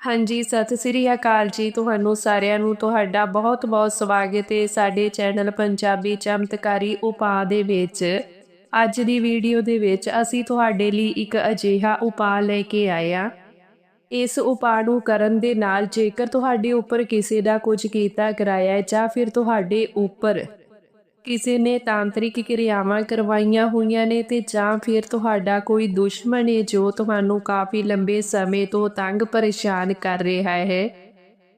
ਹਾਂਜੀ, ਸਤਿ ਸ੍ਰੀ ਅਕਾਲ ਜੀ ਤੁਹਾਨੂੰ ਸਾਰਿਆਂ ਨੂੰ। ਤੁਹਾਡਾ ਬਹੁਤ-ਬਹੁਤ ਸਵਾਗਤ ਹੈ ਸਾਡੇ ਚੈਨਲ ਪੰਜਾਬੀ ਚਮਤਕਾਰੀ ਉਪਾਅ ਦੇ ਵਿੱਚ। ਅੱਜ ਦੀ ਵੀਡੀਓ ਦੇ ਵਿੱਚ ਅਸੀਂ ਤੁਹਾਡੇ ਲਈ ਇੱਕ ਅਜੀਹਾ ਉਪਾਅ ਲੈ ਕੇ ਆਏ ਆ ਇਸ ਉਪਾਅ ਨੂੰ ਕਰਨ ਦੇ ਨਾਲ ਜੇਕਰ ਤੁਹਾਡੇ ਉੱਪਰ ਕਿਸੇ ਦਾ ਕੁਝ ਕੀਤਾ, ਕਰਾਇਆ ਜਾਂ ਫਿਰ ਤੁਹਾਡੇ ਉੱਪਰ ਕਿਸੇ ਨੇ ਤਾਂਤਰਿਕ ਕਿਰਿਆਵਾਂ ਕਰਵਾਈਆਂ ਹੋਈਆਂ ਨੇ ਤੇ ਜਾਂ ਫਿਰ ਤੁਹਾਡਾ ਕੋਈ ਦੁਸ਼ਮਣ ਹੈ ਜੋ ਤੁਹਾਨੂੰ ਕਾਫੀ ਲੰਬੇ ਸਮੇਂ ਤੋਂ ਤੰਗ ਪਰੇਸ਼ਾਨ ਕਰ ਰਿਹਾ ਹੈ,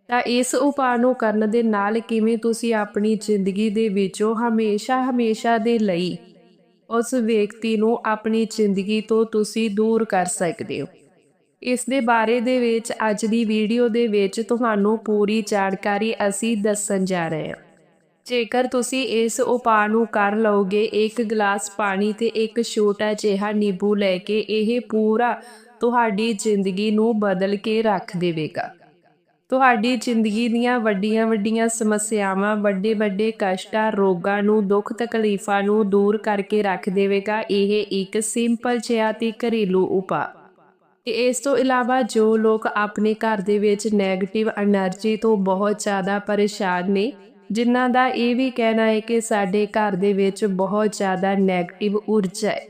ਤਾਂ ਇਸ ਉਪਾਅ ਨੂੰ ਕਰਨ ਦੇ ਨਾਲ ਕਿਵੇਂ ਤੁਸੀਂ ਆਪਣੀ ਜ਼ਿੰਦਗੀ ਦੇ ਵਿੱਚੋਂ ਹਮੇਸ਼ਾ ਹਮੇਸ਼ਾ ਦੇ ਲਈ ਉਸ ਵਿਅਕਤੀ ਨੂੰ ਆਪਣੀ ਜ਼ਿੰਦਗੀ ਤੋਂ ਤੁਸੀਂ ਦੂਰ ਕਰ ਸਕਦੇ ਹੋ? ਇਸ ਦੇ ਬਾਰੇ ਦੇ ਵਿੱਚ ਅੱਜ ਦੀ ਵੀਡੀਓ ਦੇ ਵਿੱਚ ਤੁਹਾਨੂੰ ਪੂਰੀ ਜਾਣਕਾਰੀ ਅਸੀਂ ਦੱਸਣ ਜਾ ਰਹੇ ਹਾਂ। ਜੇਕਰ ਤੁਸੀਂ ਇਸ ਉਪਾਅ ਨੂੰ ਕਰ ਲਓਗੇ, ਇੱਕ ਗਲਾਸ ਪਾਣੀ ਤੇ ਇੱਕ ਛੋਟਾ ਜਿਹਾ ਨਿੰਬੂ ਲੈ ਕੇ ਇਹ ਪੂਰਾ ਤੁਹਾਡੀ ਜ਼ਿੰਦਗੀ ਨੂੰ ਬਦਲ ਕੇ ਰੱਖ ਦੇਵੇਗਾ। ਤੁਹਾਡੀ ਜ਼ਿੰਦਗੀ ਦੀਆਂ ਵੱਡੀਆਂ-ਵੱਡੀਆਂ ਸਮੱਸਿਆਵਾਂ ਵੱਡੇ-ਵੱਡੇ ਕਸ਼ਟਾਂ, ਰੋਗਾਂ ਨੂੰ, ਦੁੱਖ ਤਕਲੀਫਾਂ ਨੂੰ ਦੂਰ ਕਰਕੇ ਰੱਖ ਦੇਵੇਗਾ। ਇਹ ਇੱਕ ਸਿੰਪਲ ਜਿਹਾ ਤੇ ਘਰੇਲੂ ਉਪਾਅ। ਤੇ ਇਸ ਤੋਂ ਇਲਾਵਾ ਜੋ ਲੋਕ ਆਪਣੇ ਘਰ ਦੇ ਵਿੱਚ 네ਗੇਟਿਵ એનર્ਜੀ ਤੋਂ ਬਹੁਤ ਜ਼ਿਆਦਾ ਪਰੇਸ਼ਾਨ ਨੇ ਜਿਨ੍ਹਾਂ ਦਾ ਇਹ ਵੀ ਕਹਿਣਾ ਹੈ ਕਿ ਸਾਡੇ ਘਰ ਦੇ ਵਿੱਚ ਬਹੁਤ ਜ਼ਿਆਦਾ 네ਗੇਟਿਵ ਊਰਜਾ ਹੈ।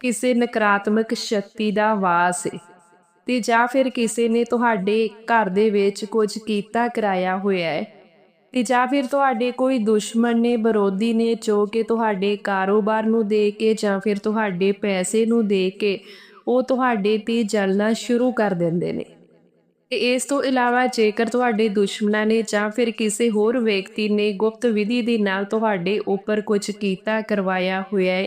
ਕਿਸੇ ਨਕਾਰਾਤਮਕ ਸ਼ਕਤੀ ਦਾ ਵਾਸ ਹੈ ਤੇ ਜਾਂ ਫਿਰ ਕਿਸੇ ਨੇ ਤੁਹਾਡੇ ਘਰ ਦੇ ਵਿੱਚ ਕੁਝ ਕੀਤਾ, ਕਰਾਇਆ ਹੋਇਆ ਹੈ ਤੇ ਜਾਂ ਫਿਰ ਤੁਹਾਡੇ ਕੋਈ ਦੁਸ਼ਮਣ ਨੇ, ਵਿਰੋਧੀ ਨੇ ਜੋ ਕਿ ਤੁਹਾਡੇ ਕਾਰੋਬਾਰ ਨੂੰ ਦੇ ਕੇ ਜਾਂ ਫਿਰ ਤੁਹਾਡੇ ਪੈਸੇ ਨੂੰ ਦੇ ਕੇ ਉਹ ਤੁਹਾਡੇ ਤੇ ਜਲਣਾ ਸ਼ੁਰੂ ਕਰ ਦਿੰਦੇ ਨੇ। ਇਸ ਤੋਂ ਇਲਾਵਾ ਜੇਕਰ ਤੁਹਾਡੇ ਦੁਸ਼ਮਣਾਂ ਨੇ ਜਾਂ ਫਿਰ ਕਿਸੇ ਹੋਰ ਵਿਅਕਤੀ ਨੇ ਗੁਪਤ ਵਿਧੀ ਦੇ ਨਾਲ ਤੁਹਾਡੇ ਉੱਪਰ ਕੁਝ ਕੀਤਾ, ਕਰਵਾਇਆ ਹੋਇਆ ਹੈ,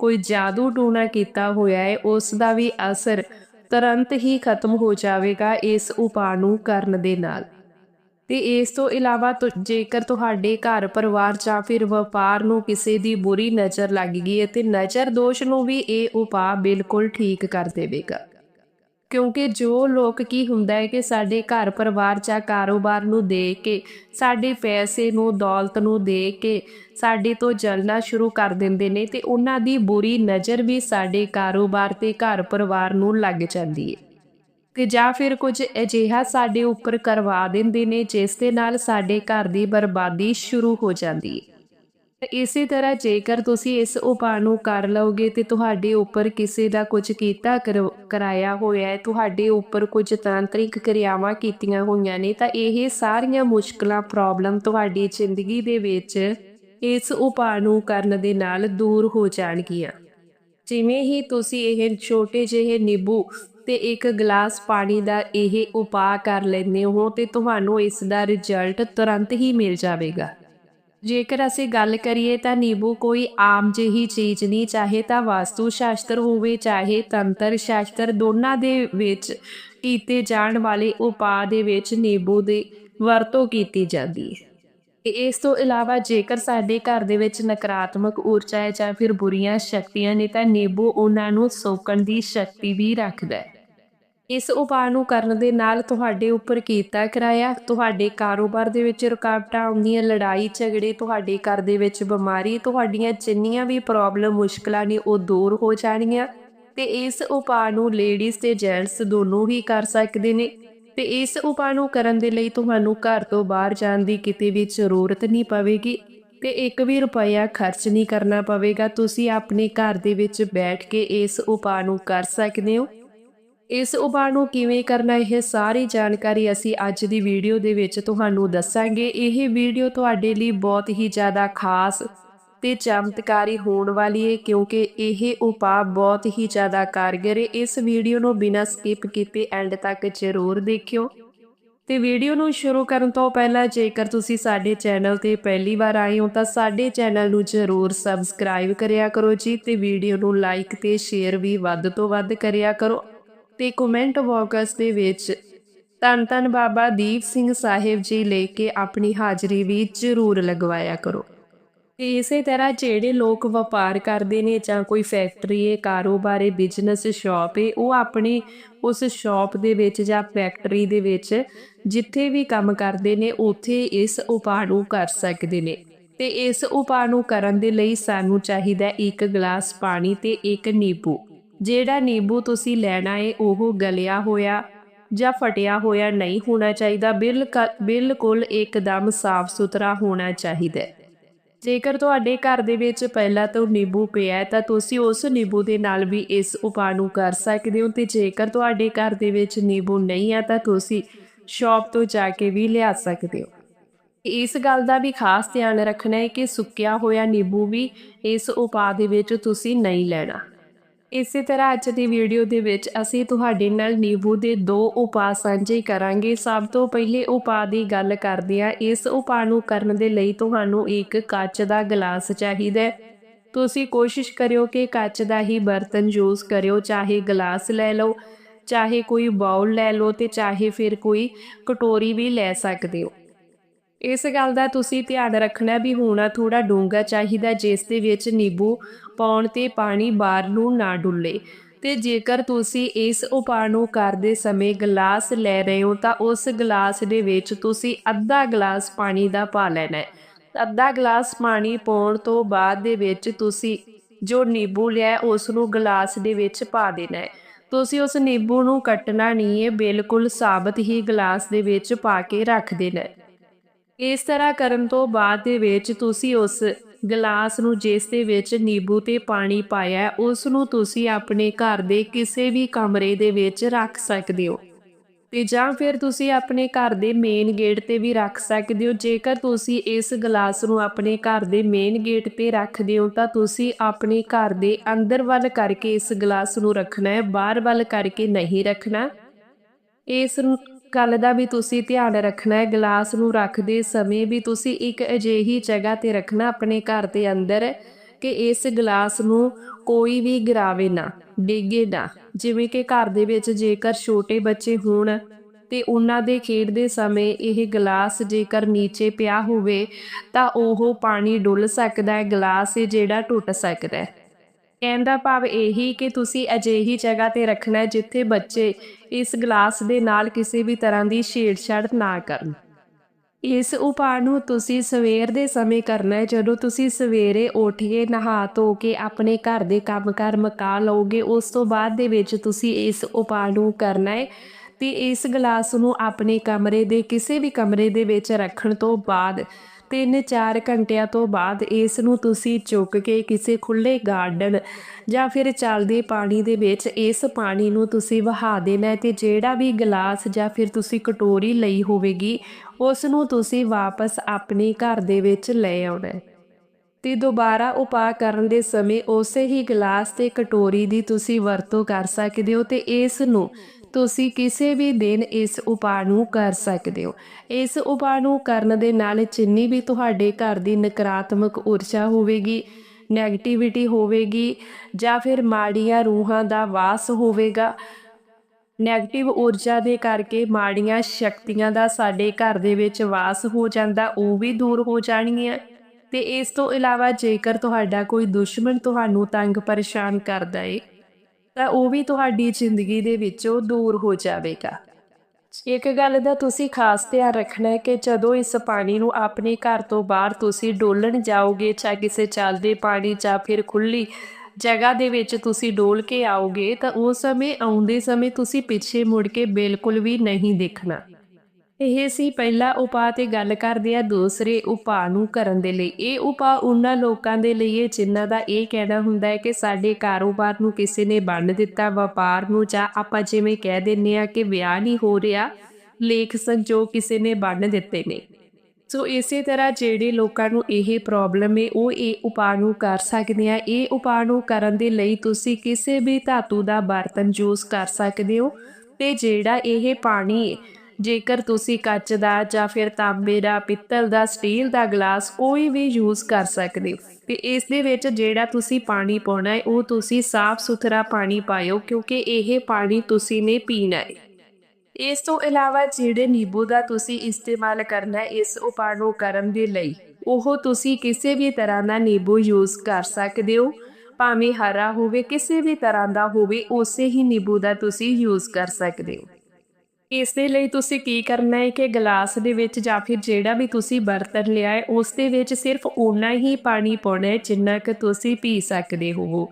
ਕੋਈ ਜਾਦੂ ਟੂਣਾ ਕੀਤਾ ਹੋਇਆ ਹੈ, ਉਸ ਦਾ ਵੀ ਅਸਰ ਤੁਰੰਤ ਹੀ ਖਤਮ ਹੋ ਜਾਵੇਗਾ ਇਸ ਉਪਾਅ ਨੂੰ ਕਰਨ ਦੇ ਨਾਲ। ਤੇ ਇਸ ਤੋਂ ਇਲਾਵਾ ਜੇਕਰ ਤੁਹਾਡੇ ਘਰ ਪਰਿਵਾਰ ਜਾਂ ਫਿਰ ਵਪਾਰ ਨੂੰ ਕਿਸੇ ਦੀ ਬੁਰੀ ਨਜ਼ਰ ਲੱਗ ਗਈ ਹੈ ਤੇ ਨਜ਼ਰ ਦੋਸ਼ ਨੂੰ ਵੀ ਇਹ ਉਪਾਅ ਬਿਲਕੁਲ ਠੀਕ ਕਰ ਦੇਵੇਗਾ। ਕਿਉਂਕਿ ਜੋ ਲੋਕ ਕੀ ਹੁੰਦਾ ਹੈ ਕਿ ਸਾਡੇ ਘਰ ਪਰਿਵਾਰ ਜਾਂ ਕਾਰੋਬਾਰ ਨੂੰ ਦੇ ਕੇ, ਸਾਡੇ ਪੈਸੇ ਨੂੰ, ਦੌਲਤ ਨੂੰ ਦੇ ਕੇ ਸਾਡੇ ਤੋਂ ਜਲਣਾ ਸ਼ੁਰੂ ਕਰ ਦਿੰਦੇ ਨੇ ਤੇ ਉਹਨਾਂ ਦੀ ਬੁਰੀ ਨਜ਼ਰ ਵੀ ਸਾਡੇ ਕਾਰੋਬਾਰ ਤੇ ਘਰ ਪਰਿਵਾਰ ਨੂੰ ਲੱਗ ਜਾਂਦੀ ਹੈ। ਤੇ ਜਾਂ ਫਿਰ ਕੁਝ ਅਜਿਹਾ ਸਾਡੇ ਉੱਪਰ ਕਰਵਾ ਦਿੰਦੇ ਨੇ, ਜਿਸ ਦੇ ਨਾਲ ਸਾਡੇ ਘਰ ਦੀ ਬਰਬਾਦੀ ਸ਼ੁਰੂ ਹੋ ਜਾਂਦੀ ਹੈ। ਇਸੇ ਤਰ੍ਹਾਂ ਜੇਕਰ ਤੁਸੀਂ ਇਸ ਉਪਾਅ ਨੂੰ ਕਰ ਲਓਗੇ ਤੇ ਤੁਹਾਡੇ ਉੱਪਰ ਕਿਸੇ ਦਾ ਕੁਝ ਕੀਤਾ ਕਰਾਇਆ ਹੋਇਆ ਹੈ, ਤੁਹਾਡੇ ਉੱਪਰ ਕੁਝ ਤਾਂਤਰਿਕ ਕਿਰਿਆਵਾਂ ਕੀਤੀਆਂ ਹੋਈਆਂ ਨੇ, ਤਾਂ ਇਹ ਸਾਰੀਆਂ ਮੁਸ਼ਕਲਾਂ ਪ੍ਰੋਬਲਮ ਤੁਹਾਡੀ ਜ਼ਿੰਦਗੀ ਦੇ ਵਿੱਚ ਇਸ ਉਪਾਅ ਨੂੰ ਕਰਨ ਦੇ ਨਾਲ ਦੂਰ ਹੋ ਜਾਣਗੀਆਂ। ਜਿਵੇਂ ਹੀ ਤੁਸੀਂ ਇਹ ਛੋਟੇ ਜਿਹੇ ਨਿੰਬੂ ਤੇ ਇੱਕ ਗਲਾਸ ਪਾਣੀ ਦਾ ਇਹ ਉਪਾਅ ਕਰ ਲੈਂਦੇ ਹੋ ਤੇ ਤੁਹਾਨੂੰ ਇਸ ਦਾ ਰਿਜ਼ਲਟ ਤੁਰੰਤ ਹੀ ਮਿਲ ਜਾਵੇਗਾ। ਜੇਕਰ ਅਸੀਂ ਗੱਲ ਕਰੀਏ ਤਾਂ ਨਿੰਬੂ ਕੋਈ ਆਮ ਜਿਹੀ ਚੀਜ਼ ਨਹੀਂ, ਚਾਹੇ ਤਾਂ ਵਾਸਤੂ ਸ਼ਾਸਤਰ ਹੋਵੇ, ਚਾਹੇ ਤੰਤਰ ਸ਼ਾਸਤਰ, ਦੋਨਾਂ ਦੇ ਵਿੱਚ ਕੀਤੇ ਜਾਣ ਵਾਲੇ ਉਪਾਅ ਦੇ ਵਿੱਚ ਨਿੰਬੂ ਦੀ ਵਰਤੋਂ ਕੀਤੀ ਜਾਂਦੀ ਹੈ। ਇਸ ਤੋਂ ਇਲਾਵਾ ਜੇਕਰ ਸਾਡੇ ਘਰ ਦੇ ਵਿੱਚ ਨਕਾਰਾਤਮਕ ਊਰਜਾ ਹੈ ਜਾਂ ਫਿਰ ਬੁਰੀਆਂ ਸ਼ਕਤੀਆਂ ਨੇ, ਤਾਂ ਨਿੰਬੂ ਉਹਨਾਂ ਨੂੰ ਸੋਕਣ ਦੀ ਸ਼ਕਤੀ ਵੀ ਰੱਖਦਾ ਹੈ। ਇਸ ਉਪਾਅ ਨੂੰ ਕਰਨ ਦੇ ਨਾਲ ਤੁਹਾਡੇ ਉੱਪਰ ਕੀਤਾ ਕਿਰਾਇਆ, ਤੁਹਾਡੇ ਕਾਰੋਬਾਰ ਦੇ ਵਿੱਚ ਰੁਕਾਵਟਾਂ ਆਉਂਦੀਆਂ, ਲੜਾਈ ਝਗੜੇ ਤੁਹਾਡੇ ਘਰ ਦੇ ਵਿੱਚ ਬਿਮਾਰੀ, ਤੁਹਾਡੀਆਂ ਜਿੰਨੀਆਂ ਵੀ ਪ੍ਰੋਬਲਮ ਮੁਸ਼ਕਲਾਂ ਨੇ ਉਹ ਦੂਰ ਹੋ ਜਾਣਗੀਆਂ ਤੇ ਇਸ ਉਪਾਅ ਨੂੰ ਲੇਡੀਜ਼ ਤੇ ਜੈਂਟਸ ਦੋਨੋਂ ਹੀ ਕਰ ਸਕਦੇ ਨੇ ਤੇ ਇਸ ਉਪਾਅ ਨੂੰ ਕਰਨ ਦੇ ਲਈ ਤੁਹਾਨੂੰ ਘਰ ਤੋਂ ਬਾਹਰ ਜਾਣ ਦੀ ਕਿਤੇ ਵੀ ਜ਼ਰੂਰਤ ਨਹੀਂ ਪਵੇਗੀ ਤੇ ਇੱਕ ਵੀ ਰੁਪਇਆ ਖਰਚ ਨਹੀਂ ਕਰਨਾ ਪਵੇਗਾ, ਤੁਸੀਂ ਆਪਣੇ ਘਰ ਦੇ ਵਿੱਚ ਬੈਠ ਕੇ ਇਸ ਉਪਾਅ ਨੂੰ ਕਰ ਸਕਦੇ ਹੋ। ਇਸ ਉਪਾਅ ਨੂੰ ਕਿਵੇਂ ਕਰਨਾ, ਇਹ ਸਾਰੀ ਜਾਣਕਾਰੀ ਅਸੀਂ ਅੱਜ ਦੀ ਵੀਡੀਓ ਦੇ ਵਿੱਚ ਤੁਹਾਨੂੰ ਦੱਸਾਂਗੇ। ਇਹ ਵੀਡੀਓ ਤੁਹਾਡੇ ਲਈ ਬਹੁਤ ਹੀ ਜ਼ਿਆਦਾ ਖਾਸ ਤੇ ਚਮਤਕਾਰੀ ਹੋਣ ਵਾਲੀ ਹੈ ਕਿਉਂਕਿ ਇਹ ਉਪਾਅ ਬਹੁਤ ਹੀ ਜ਼ਿਆਦਾ ਕਾਰਗਰ ਹੈ ਇਸ ਵੀਡੀਓ ਨੂੰ ਬਿਨਾਂ ਸਕਿਪ ਕੀਤੇ ਐਂਡ ਤੱਕ ਜ਼ਰੂਰ ਦੇਖਿਓ। ਤੇ ਵੀਡੀਓ ਨੂੰ ਸ਼ੁਰੂ ਕਰਨ ਤੋਂ ਪਹਿਲਾਂ ਜੇਕਰ ਤੁਸੀਂ ਸਾਡੇ ਚੈਨਲ ਤੇ ਪਹਿਲੀ ਵਾਰ ਆਏ ਹੋ, ਤਾਂ ਸਾਡੇ ਚੈਨਲ ਨੂੰ ਜ਼ਰੂਰ ਸਬਸਕ੍ਰਾਈਬ ਕਰਿਆ ਕਰੋ ਜੀ ਤੇ ਵੀਡੀਓ ਨੂੰ ਲਾਈਕ ਤੇ ਸ਼ੇਅਰ ਵੀ ਵੱਧ ਤੋਂ ਵੱਧ ਕਰਿਆ ਕਰੋ। ਤੇ ਕਮੈਂਟ ਬਾਕਸ ਦੇ ਵਿੱਚ ਧੰਨ ਧੰਨ ਬਾਬਾ ਦੀਪ ਸਿੰਘ ਸਾਹਿਬ ਜੀ ਲੈ ਕੇ ਆਪਣੀ ਹਾਜ਼ਰੀ ਵੀ ਜ਼ਰੂਰ ਲਗਵਾਇਆ ਕਰੋ। ਤੇ ਇਸੇ ਤਰ੍ਹਾਂ ਜਿਹੜੇ ਲੋਕ ਵਪਾਰ ਕਰਦੇ ਨੇ ਜਾਂ ਕੋਈ ਫੈਕਟਰੀ ਹੈ ਕਾਰੋਬਾਰ ਹੈ ਬਿਜ਼ਨਸ ਸ਼ਾਪ ਹੈ ਉਹ ਆਪਣੀ ਉਸ ਸ਼ਾਪ ਦੇ ਵਿੱਚ ਜਾਂ ਫੈਕਟਰੀ ਦੇ ਵਿੱਚ ਜਿੱਥੇ ਵੀ ਕੰਮ ਕਰਦੇ ਨੇ, ਉੱਥੇ ਇਸ ਉਪਾਅ ਨੂੰ ਕਰ ਸਕਦੇ ਨੇ। ਤੇ ਇਸ ਉਪਾਅ ਨੂੰ ਕਰਨ ਦੇ ਲਈ ਸਾਨੂੰ ਚਾਹੀਦਾ ਇੱਕ ਗਲਾਸ ਪਾਣੀ ਤੇ ਇੱਕ ਨਿੰਬੂ। ਜਿਹੜਾ ਨਿੰਬੂ ਤੁਸੀਂ ਲੈਣਾ ਹੈ ਉਹ ਗਲਿਆ ਹੋਇਆ ਜਾਂ ਫਟਿਆ ਹੋਇਆ ਨਹੀਂ ਹੋਣਾ ਚਾਹੀਦਾ ਬਿਲਕ- ਬਿਲਕੁਲ ਇੱਕਦਮ ਸਾਫ਼ ਸੁਥਰਾ ਹੋਣਾ ਚਾਹੀਦਾ ਜੇਕਰ ਤੁਹਾਡੇ ਘਰ ਦੇ ਵਿੱਚ ਪਹਿਲਾਂ ਤੋਂ ਨਿੰਬੂ ਪਿਆ ਹੈ, ਤਾਂ ਤੁਸੀਂ ਉਸ ਨਿੰਬੂ ਦੇ ਨਾਲ ਵੀ ਇਸ ਉਪਾਅ ਨੂੰ ਕਰ ਸਕਦੇ ਹੋ ਤੇ ਜੇਕਰ ਤੁਹਾਡੇ ਘਰ ਦੇ ਵਿੱਚ ਨਿੰਬੂ ਨਹੀਂ ਹੈ, ਤਾਂ ਤੁਸੀਂ ਸ਼ਾਪ ਤੋਂ ਜਾ ਕੇ ਵੀ ਲਿਆ ਸਕਦੇ ਹੋ। ਇਸ ਗੱਲ ਦਾ ਵੀ ਖਾਸ ਧਿਆਨ ਰੱਖਣਾ ਹੈ ਕਿ ਸੁੱਕਿਆ ਹੋਇਆ ਨਿੰਬੂ ਵੀ ਇਸ ਉਪਾਅ ਦੇ ਵਿੱਚ ਤੁਸੀਂ ਨਹੀਂ ਲੈਣਾ। ਇਸੇ ਤਰ੍ਹਾਂ ਅੱਜ ਦੀ ਵੀਡੀਓ ਦੇ ਵਿੱਚ ਅਸੀਂ ਤੁਹਾਡੇ ਨਾਲ ਨਿੰਬੂ ਦੇ ਦੋ ਉਪਾਅ ਸਾਂਝੇ ਕਰਾਂਗੇ। ਸਭ ਤੋਂ ਪਹਿਲੇ ਉਪਾਅ ਦੀ ਗੱਲ ਕਰਦੇ ਹਾਂ। ਇਸ ਉਪਾਅ ਨੂੰ ਕਰਨ ਦੇ ਲਈ ਤੁਹਾਨੂੰ ਇੱਕ ਕੱਚ ਦਾ ਗਲਾਸ ਚਾਹੀਦਾ ਹੈ। ਤੁਸੀਂ ਕੋਸ਼ਿਸ਼ ਕਰਿਓ ਕਿ ਕੱਚ ਦਾ ਹੀ ਬਰਤਨ ਯੂਜ਼ ਕਰਿਓ, ਚਾਹੇ ਗਲਾਸ ਲੈ ਲਓ, ਚਾਹੇ ਕੋਈ ਬਾਉਲ ਲੈ ਲਓ ਤੇ ਚਾਹੇ ਫਿਰ ਕੋਈ ਕਟੋਰੀ ਵੀ ਲੈ ਸਕਦੇ ਹੋ। ਇਸ ਗੱਲ ਦਾ ਤੁਸੀਂ ਧਿਆਨ ਰੱਖਣਾ ਵੀ ਹੋਣਾ ਥੋੜਾ ਡੂੰਘਾ ਚਾਹੀਦਾ, ਜਿਸ ਦੇ ਵਿੱਚ ਨਿੰਬੂ ਪਾਉਣ ਤੇ ਪਾਣੀ ਬਾਹਰ ਨੂੰ ਨਾ ਡੁੱਲੇ। ਤੇ ਜੇਕਰ ਤੁਸੀਂ ਇਸ ਉਪਾਅ ਨੂੰ ਕਰਦੇ ਸਮੇਂ ਗਲਾਸ ਲੈ ਰਹੇ ਹੋ, ਤਾਂ ਉਸ ਗਲਾਸ ਦੇ ਵਿੱਚ ਤੁਸੀਂ ਅੱਧਾ ਗਲਾਸ ਪਾਣੀ ਦਾ ਪਾ ਲੈਣਾ ਹੈ। ਅੱਧਾ ਗਲਾਸ ਪਾਣੀ ਪਾਉਣ ਤੋਂ ਬਾਅਦ ਦੇ ਵਿੱਚ ਤੁਸੀਂ ਜੋ ਨਿੰਬੂ ਲਿਆ ਉਸ ਨੂੰ ਗਲਾਸ ਦੇ ਵਿੱਚ ਪਾ ਦੇਣਾ ਹੈ। ਤੁਸੀਂ ਉਸ ਨਿੰਬੂ ਨੂੰ ਕੱਟਣਾ ਨਹੀਂ ਹੈ, ਬਿਲਕੁਲ ਸਾਬਤ ਹੀ ਗਲਾਸ ਦੇ ਵਿੱਚ ਪਾ ਕੇ ਰੱਖ ਦੇਣਾ ਇਸ ਤਰ੍ਹਾਂ ਕਰਨ ਤੋਂ ਬਾਅਦ ਦੇ ਵਿੱਚ ਤੁਸੀਂ ਉਸ ਗਲਾਸ ਨੂੰ ਜਿਸ ਦੇ ਵਿੱਚ ਨਿੰਬੂ ਤੇ ਪਾਣੀ ਪਾਇਆ ਹੈ, ਉਸ ਨੂੰ ਤੁਸੀਂ ਆਪਣੇ ਘਰ ਦੇ ਕਿਸੇ ਵੀ ਕਮਰੇ ਦੇ ਵਿੱਚ ਰੱਖ ਸਕਦੇ ਹੋ। ਤੇ ਜਾਂ ਫਿਰ ਤੁਸੀਂ ਆਪਣੇ ਘਰ ਦੇ ਮੇਨ ਗੇਟ ਤੇ ਵੀ ਰੱਖ ਸਕਦੇ ਹੋ। ਜੇਕਰ ਤੁਸੀਂ ਇਸ ਗਲਾਸ ਨੂੰ ਆਪਣੇ ਘਰ ਦੇ ਮੇਨ ਗੇਟ ਤੇ ਰੱਖਦੇ ਹੋ ਤਾਂ ਤੁਸੀਂ ਆਪਣੇ ਘਰ ਦੇ ਅੰਦਰ ਵੱਲ ਕਰਕੇ ਇਸ ਗਲਾਸ ਨੂੰ ਰੱਖਣਾ ਹੈ ਬਾਹਰ ਵੱਲ ਕਰਕੇ ਨਹੀਂ ਰੱਖਣਾ। ਇਸ ਨੂੰ- ਗੱਲ ਦਾ ਵੀ ਤੁਸੀਂ ਧਿਆਨ ਰੱਖਣਾ ਹੈ, ਗਲਾਸ ਨੂੰ ਰੱਖਦੇ ਸਮੇਂ ਵੀ ਤੁਸੀਂ ਇੱਕ ਅਜਿਹੀ ਜਗ੍ਹਾ ਤੇ ਰੱਖਣਾ ਆਪਣੇ ਘਰ ਦੇ ਅੰਦਰ ਕਿ ਇਸ ਗਲਾਸ ਨੂੰ ਕੋਈ ਵੀ ਗਿਰਾਵੇ ਨਾ, ਡਿੱਗੇ ਨਾ। ਜਿਵੇਂ ਕਿ ਘਰ ਦੇ ਵਿੱਚ ਜੇਕਰ ਛੋਟੇ ਬੱਚੇ ਹੋਣ ਤੇ ਉਹਨਾਂ ਦੇ ਖੇਡਦੇ ਸਮੇਂ ਇਹ ਗਲਾਸ ਜੇਕਰ ਨੀਚੇ ਪਿਆ ਹੋਵੇ ਤਾਂ ਉਹ ਪਾਣੀ ਡੁੱਲ ਸਕਦਾ ਹੈ, ਗਲਾਸ ਜਿਹੜਾ ਟੁੱਟ ਸਕਦਾ ਹੈ। ਕਹਿਣ ਦਾ ਭਾਵ ਇਹੀ ਕਿ ਤੁਸੀਂ ਅਜਿਹੀ ਜਗ੍ਹਾ ਤੇ ਰੱਖਣਾ ਜਿੱਥੇ ਬੱਚੇ ਇਸ ਗਲਾਸ ਦੇ ਨਾਲ ਕਿਸੇ ਵੀ ਤਰ੍ਹਾਂ ਦੀ ਛੇੜਛਾੜ ਨਾ ਕਰਨ। ਇਸ ਉਪਾਅ ਨੂੰ ਤੁਸੀਂ ਸਵੇਰ ਦੇ ਸਮੇਂ ਕਰਨਾ ਹੈ। ਜਦੋਂ ਤੁਸੀਂ ਸਵੇਰੇ ਉੱਠ ਕੇ ਨਹਾ ਧੋ ਕੇ ਆਪਣੇ ਘਰ ਦੇ ਕੰਮਕਾਰ ਮਕਾ ਲਓਗੇ, ਉਸ ਤੋਂ ਬਾਅਦ ਦੇ ਵਿੱਚ ਤੁਸੀਂ ਇਸ ਉਪਾਅ ਨੂੰ ਕਰਨਾ ਹੈ। ਤੇ ਇਸ ਗਲਾਸ ਨੂੰ ਆਪਣੇ ਕਮਰੇ ਦੇ, ਕਿਸੇ ਵੀ ਕਮਰੇ ਦੇ ਵਿੱਚ ਰੱਖਣ ਤੋਂ ਬਾਅਦ 3-4 ਘੰਟਿਆਂ ਤੋਂ ਬਾਅਦ ਇਸ ਨੂੰ ਤੁਸੀਂ ਚੁੱਕ ਕੇ ਕਿਸੇ ਖੁੱਲੇ ਗਾਰਡਨ ਜਾਂ ਫਿਰ ਚੱਲਦੇ ਪਾਣੀ ਦੇ ਵਿੱਚ ਇਸ ਪਾਣੀ ਨੂੰ ਤੁਸੀਂ ਵਹਾ ਦੇਣਾ ਹੈ ਤੇ ਜਿਹੜਾ ਵੀ ਗਲਾਸ ਜਾਂ ਫਿਰ ਤੁਸੀਂ ਕਟੋਰੀ ਲਈ ਹੋਵੇਗੀ, ਉਸ ਨੂੰ ਤੁਸੀਂ ਵਾਪਸ ਆਪਣੇ ਘਰ ਦੇ ਵਿੱਚ ਲੈ ਆਉਣਾ ਹੈ। ਤੇ ਦੁਬਾਰਾ ਉਪਾਅ ਕਰਨ ਦੇ ਸਮੇਂ ਉਸੇ ਹੀ ਗਲਾਸ ਤੇ ਕਟੋਰੀ ਦੀ ਤੁਸੀਂ ਵਰਤੋਂ ਕਰ ਸਕਦੇ ਹੋ ਤੇ ਇਸ ਨੂੰ ਤੁਸੀਂ ਕਿਸੇ ਵੀ ਦਿਨ ਇਸ ਉਪਾਅ ਨੂੰ ਕਰ ਸਕਦੇ ਹੋ। ਇਸ ਉਪਾਅ ਨੂੰ ਕਰਨ ਦੇ ਨਾਲ ਜਿੰਨੀ ਵੀ ਤੁਹਾਡੇ ਘਰ ਦੀ ਨਕਾਰਾਤਮਕ ਊਰਜਾ ਹੋਵੇਗੀ ਨੈਗੇਟਿਵਿਟੀ ਹੋਵੇਗੀ ਜਾਂ ਫਿਰ ਮਾੜੀਆਂ ਰੂਹਾਂ ਦਾ ਵਾਸ ਹੋਵੇਗਾ ਨੈਗੇਟਿਵ ਊਰਜਾ ਦੇ ਕਰਕੇ ਮਾੜੀਆਂ ਸ਼ਕਤੀਆਂ ਦਾ ਸਾਡੇ ਘਰ ਦੇ ਵਿੱਚ ਵਾਸ ਹੋ ਜਾਂਦਾ, ਉਹ ਵੀ ਦੂਰ ਹੋ ਜਾਣਗੀਆਂ। ਤੇ ਇਸ ਤੋਂ ਇਲਾਵਾ ਜੇਕਰ ਤੁਹਾਡਾ ਕੋਈ ਦੁਸ਼ਮਣ ਤੁਹਾਨੂੰ ਤੰਗ ਪਰੇਸ਼ਾਨ ਕਰਦਾ ਏ ਤਾਂ ਉਹ ਵੀ ਤੁਹਾਡੀ ਜ਼ਿੰਦਗੀ ਦੇ ਵਿੱਚੋਂ ਦੂਰ ਹੋ ਜਾਵੇਗਾ। ਇੱਕ ਗੱਲ ਦਾ ਤੁਸੀਂ ਖਾਸ ਧਿਆਨ ਰੱਖਣਾ ਹੈ ਕਿ ਜਦੋਂ ਇਸ ਪਾਣੀ ਨੂੰ ਆਪਣੇ ਘਰ ਤੋਂ ਬਾਹਰ ਤੁਸੀਂ ਡੋਲਣ ਜਾਓਗੇ ਜਾਂ ਕਿਸੇ ਚੱਲਦੇ ਪਾਣੀ ਜਾਂ ਫਿਰ ਖੁੱਲੀ ਜਗ੍ਹਾ ਦੇ ਵਿੱਚ ਤੁਸੀਂ ਡੋਲ ਕੇ ਆਓਗੇ, ਤਾਂ ਉਸ ਸਮੇਂ, ਆਉਂਦੇ ਸਮੇਂ ਤੁਸੀਂ ਪਿੱਛੇ ਮੁੜ ਕੇ ਬਿਲਕੁਲ ਵੀ ਨਹੀਂ ਦੇਖਣਾ। ਇਹ ਸੀ ਪਹਿਲਾ ਉਪਾਅ ਤੇ ਗੱਲ ਕਰਦੇ ਆ ਦੂਸਰੇ ਉਪਾਅ ਨੂੰ ਕਰਨ ਦੇ ਲਈ। ਇਹ ਉਪਾਅ ਉਹਨਾਂ ਲੋਕਾਂ ਦੇ ਲਈ ਹੈ ਜਿਨ੍ਹਾਂ ਦਾ ਇਹ ਕਹਿਣਾ ਹੁੰਦਾ ਹੈ ਕਿ ਸਾਡੇ ਕਾਰੋਬਾਰ ਨੂੰ ਕਿਸੇ ਨੇ ਬੰਨ ਦਿੱਤਾ, ਵਪਾਰ ਨੂੰ ਜਾਂ ਆਪਾਂ ਜਿਵੇਂ ਕਹਿ ਦਿੰਨੇ ਆ ਕਿ ਵਿਆਹ ਨਹੀਂ ਹੋ ਰਿਹਾ, ਲੇਖ ਸੰਜੋਗ ਕਿਸੇ ਨੇ ਬੰਨ ਦਿੱਤੇ ਨੇ। ਸੋ ਇਸੇ ਤਰ੍ਹਾਂ ਜਿਹੜੇ ਲੋਕਾਂ ਨੂੰ ਇਹ ਪ੍ਰੋਬਲਮ ਹੈ, ਉਹ ਇਹ ਉਪਾਅ ਨੂੰ ਕਰ ਸਕਦੇ ਆ। ਇਹ ਉਪਾਅ ਨੂੰ ਕਰਨ ਦੇ ਲਈ ਤੁਸੀਂ ਕਿਸੇ ਵੀ ਧਾਤੂ ਦਾ ਬਰਤਨ ਯੂਜ਼ ਕਰ ਸਕਦੇ ਹੋ ਤੇ ਜਿਹੜਾ ਇਹ ਪਾਣੀ ਜੇਕਰ ਤੁਸੀਂ ਕੱਚ ਦਾ ਜਾਂ ਫਿਰ ਤਾਂਬੇ ਦਾ, ਪਿੱਤਲ ਦਾ, ਸਟੀਲ ਦਾ ਗਲਾਸ ਕੋਈ ਵੀ ਯੂਜ਼ ਕਰ ਸਕਦੇ ਹੋ। ਤੇ ਇਸ ਦੇ ਵਿੱਚ ਜਿਹੜਾ ਤੁਸੀਂ ਪਾਣੀ ਪਾਉਣਾ ਹੈ, ਉਹ ਤੁਸੀਂ ਸਾਫ਼ ਸੁਥਰਾ ਪਾਣੀ ਪਾਇਓ, ਕਿਉਂਕਿ ਇਹ ਪਾਣੀ ਤੁਸੀਂ ਨੇ ਪੀਣਾ ਹੈ। ਇਸ ਤੋਂ ਇਲਾਵਾ ਜਿਹੜੇ ਨਿੰਬੂ ਦਾ ਤੁਸੀਂ ਇਸਤੇਮਾਲ ਕਰਨਾ ਹੈ, ਇਸ ਉਪਾਅ ਨੂੰ ਕਰਨ ਦੇ ਲਈ, ਉਹ ਤੁਸੀਂ ਕਿਸੇ ਵੀ ਤਰ੍ਹਾਂ ਦਾ ਨਿੰਬੂ ਯੂਜ਼ ਕਰ ਸਕਦੇ ਹੋ। ਭਾਵੇਂ ਹਰਾ ਹੋਵੇ, ਕਿਸੇ ਵੀ ਤਰ੍ਹਾਂ ਦਾ ਹੋਵੇ, ਉਸੇ ਹੀ ਨਿੰਬੂ ਦਾ ਤੁਸੀਂ ਯੂਜ਼ ਕਰ ਸਕਦੇ ਹੋ। ਇਸ ਦੇ ਲਈ ਤੁਸੀਂ ਕੀ ਕਰਨਾ ਹੈ ਕਿ ਗਲਾਸ ਦੇ ਵਿੱਚ ਜਾਂ ਫਿਰ ਜਿਹੜਾ ਵੀ ਤੁਸੀਂ ਬਰਤਨ ਲਿਆ ਹੈ ਉਸ ਦੇ ਵਿੱਚ ਸਿਰਫ ਓਨਾ ਹੀ ਪਾਣੀ ਪਾਉਣਾ ਹੈ ਜਿੰਨਾ ਕਿ ਤੁਸੀਂ ਪੀ ਸਕਦੇ ਹੋ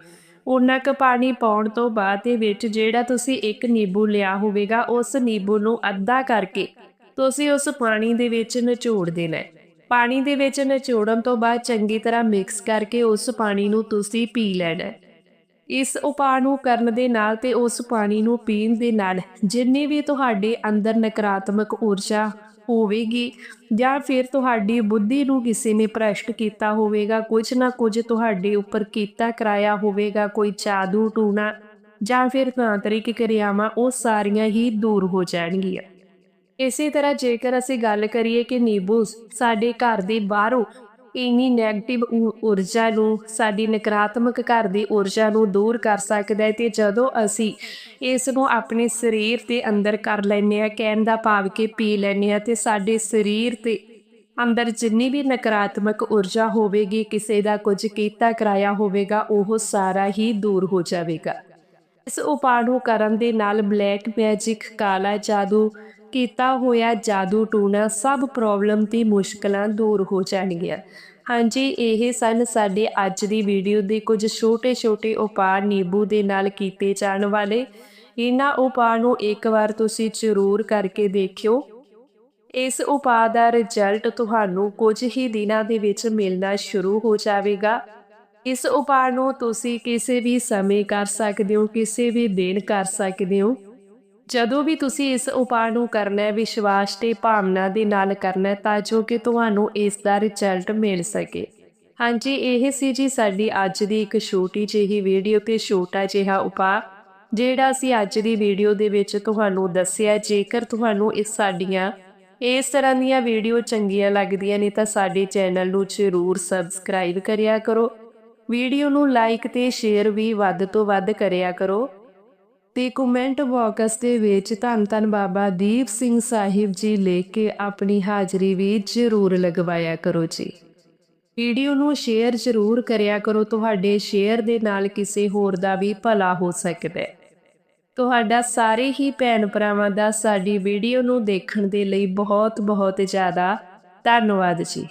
ਓਨਾ ਕੁ ਪਾਣੀ ਪਾਉਣ ਤੋਂ ਬਾਅਦ ਦੇ ਵਿੱਚ ਜਿਹੜਾ ਤੁਸੀਂ ਇੱਕ ਨਿੰਬੂ ਲਿਆ ਹੋਵੇਗਾ, ਉਸ ਨਿੰਬੂ ਨੂੰ ਅੱਧਾ ਕਰਕੇ ਤੁਸੀਂ ਉਸ ਪਾਣੀ ਦੇ ਵਿੱਚ ਨਿਚੋੜ ਦੇਣਾ ਹੈ। ਪਾਣੀ ਦੇ ਵਿੱਚ ਨਿਚੋੜਨ ਤੋਂ ਬਾਅਦ ਚੰਗੀ ਤਰ੍ਹਾਂ ਮਿਕਸ ਕਰਕੇ ਉਸ ਪਾਣੀ ਨੂੰ ਤੁਸੀਂ ਪੀ ਲੈਣਾ ਹੈ। ਇਸ ਉਪਾਅ ਨੂੰ ਕਰਨ ਦੇ ਨਾਲ ਤੇ ਉਸ ਪਾਣੀ ਨੂੰ ਪੀਣ ਦੇ ਨਾਲ ਜਿੰਨੀ ਵੀ ਤੁਹਾਡੇ ਅੰਦਰ ਨਕਾਰਾਤਮਕ ਊਰਜਾ ਹੋਵੇਗੀ ਜਾਂ ਫਿਰ ਤੁਹਾਡੀ ਬੁੱਧੀ ਨੂੰ ਕਿਸੇ ਨੇ ਭ੍ਰਸ਼ਟ ਕੀਤਾ ਹੋਵੇਗਾ, ਕੁਝ ਨਾ ਕੁਝ ਤੁਹਾਡੇ ਉੱਪਰ ਕੀਤਾ ਕਰਾਇਆ ਹੋਵੇਗਾ, ਕੋਈ ਜਾਦੂ ਟੂਣਾ ਜਾਂ ਫਿਰ ਤਾਂਤਰਿਕ ਕਿਰਿਆਵਾਂ, ਉਹ ਸਾਰੀਆਂ ਹੀ ਦੂਰ ਹੋ ਜਾਣਗੀਆਂ। ਇਸੇ ਤਰ੍ਹਾਂ ਜੇਕਰ ਅਸੀਂ ਗੱਲ ਕਰੀਏ ਕਿ ਨਿੰਬੂ ਸਾਡੇ ਘਰ ਦੇ ਬਾਹਰੋਂ ਇੰਨੀ 네ਗੇਟਿਵ ਊਰਜਾ ਨੂੰ, ਸਾਡੀ ਨਕਾਰਾਤਮਕ ਘਰ ਦੀ ਊਰਜਾ ਨੂੰ ਦੂਰ ਕਰ ਸਕਦਾ ਹੈ ਤੇ ਜਦੋਂ ਅਸੀਂ ਇਸ ਨੂੰ ਆਪਣੇ ਸਰੀਰ ਦੇ ਅੰਦਰ ਕਰ ਲੈਂਦੇ ਆ ਕਹਿਣ ਦਾ ਭਾਵ ਕਿ ਪੀ ਲੈਂਦੇ ਆ ਤੇ ਸਾਡੇ ਸਰੀਰ ਤੇ ਅੰਦਰ ਜਿੰਨੀ ਵੀ ਨਕਾਰਾਤਮਕ ਊਰਜਾ ਹੋਵੇਗੀ, ਕਿਸੇ ਦਾ ਕੁਝ ਕੀਤਾ ਕਰਾਇਆ ਹੋਵੇਗਾ, ਉਹ ਸਾਰਾ ਹੀ ਦੂਰ ਹੋ ਜਾਵੇਗਾ। ਇਸ ਉਪਾਅ ਨੂੰ ਕਰਨ ਦੇ ਨਾਲ ਬਲੈਕ ਮੈਜਿਕ, ਕਾਲਾ ਜਾਦੂ ਕੀਤਾ ਹੋਇਆ ਜਾਦੂ ਟੂਣਾ ਸਭ ਪ੍ਰੋਬਲਮ ਤੇ ਮੁਸ਼ਕਲਾਂ ਦੂਰ ਹੋ ਜਾਣਗੀਆਂ। ਹਾਂਜੀ, ਇਹ ਸਨ ਸਾਡੇ ਅੱਜ ਦੀ ਵੀਡੀਓ ਦੇ ਕੁਝ ਛੋਟੇ-ਛੋਟੇ ਉਪਾਅ ਨਿੰਬੂ ਦੇ ਨਾਲ ਕੀਤੇ ਜਾਣ ਵਾਲੇ। ਇਹਨਾਂ ਉਪਾਅ ਨੂੰ ਇੱਕ ਵਾਰ ਤੁਸੀਂ ਜ਼ਰੂਰ ਕਰਕੇ ਦੇਖਿਓ। ਇਸ ਉਪਾਅ ਦਾ ਰਿਜ਼ਲਟ ਤੁਹਾਨੂੰ ਕੁਝ ਹੀ ਦਿਨਾਂ ਦੇ ਵਿੱਚ ਮਿਲਣਾ ਸ਼ੁਰੂ ਹੋ ਜਾਵੇਗਾ। ਇਸ ਉਪਾਅ ਨੂੰ ਤੁਸੀਂ ਕਿਸੇ ਵੀ ਸਮੇਂ ਕਰ ਸਕਦੇ ਹੋ, ਕਿਸੇ ਵੀ ਦਿਨ ਕਰ ਸਕਦੇ ਹੋ। ਜਦੋਂ ਵੀ ਤੁਸੀਂ ਇਸ ਉਪਾਅ ਨੂੰ ਕਰਨਾ ਹੈ, ਵਿਸ਼ਵਾਸ ਤੇ ਭਾਵਨਾ ਦੇ ਨਾਲ ਕਰਨਾ ਹੈ, ਤਾਂ ਜੋ ਕਿ ਤੁਹਾਨੂੰ ਇਸ ਦਾ ਰਿਜ਼ਲਟ ਮਿਲ ਸਕੇ। ਹਾਂਜੀ, ਇਹ ਸੀ ਜੀ ਸਾਡੀ ਅੱਜ ਦੀ ਇੱਕ ਛੋਟੀ ਜਿਹੀ ਵੀਡੀਓ ਤੇ ਛੋਟਾ ਜਿਹਾ ਉਪਾਅ, ਜਿਹੜਾ ਅਸੀਂ ਅੱਜ ਦੀ ਵੀਡੀਓ ਦੇ ਵਿੱਚ ਤੁਹਾਨੂੰ ਦੱਸਿਆ, ਜੇਕਰ ਤੁਹਾਨੂੰ ਇਸ ਸਾਡੀਆਂ, ਇਸ ਤਰ੍ਹਾਂ ਦੀਆਂ ਵੀਡੀਓ ਚੰਗੀਆਂ ਲੱਗਦੀਆਂ ਨੇ, ਤਾਂ ਸਾਡੇ ਚੈਨਲ ਨੂੰ ਜ਼ਰੂਰ ਸਬਸਕ੍ਰਾਈਬ ਕਰਿਆ ਕਰੋ। ਵੀਡੀਓ ਨੂੰ ਲਾਈਕ ਤੇ ਸ਼ੇਅਰ ਵੀ ਵੱਧ ਤੋਂ ਵੱਧ ਕਰਿਆ ਕਰੋ। ਤੇ ਕਮੈਂਟ ਬਾਕਸ ਦੇ ਵਿੱਚ ਧੰਨ ਧੰਨ ਬਾਬਾ ਦੀਪ ਸਿੰਘ ਸਾਹਿਬ ਜੀ ਲਿਖ ਕੇ ਆਪਣੀ ਹਾਜ਼ਰੀ ਵੀ ਜ਼ਰੂਰ ਲਗਵਾਇਆ ਕਰੋ ਜੀ। ਵੀਡੀਓ ਨੂੰ ਸ਼ੇਅਰ ਜ਼ਰੂਰ ਕਰਿਆ ਕਰੋ, ਤੁਹਾਡੇ ਸ਼ੇਅਰ ਦੇ ਨਾਲ ਕਿਸੇ ਹੋਰ ਦਾ ਵੀ ਭਲਾ ਹੋ ਸਕਦਾ ਹੈ। ਤੁਹਾਡਾ ਸਾਰੇ ਹੀ ਭੈਣ ਭਰਾਵਾਂ ਦਾ ਸਾਡੀ ਵੀਡੀਓ ਨੂੰ ਦੇਖਣ ਦੇ ਲਈ ਬਹੁਤ ਬਹੁਤ ਜ਼ਿਆਦਾ ਧੰਨਵਾਦ ਜੀ।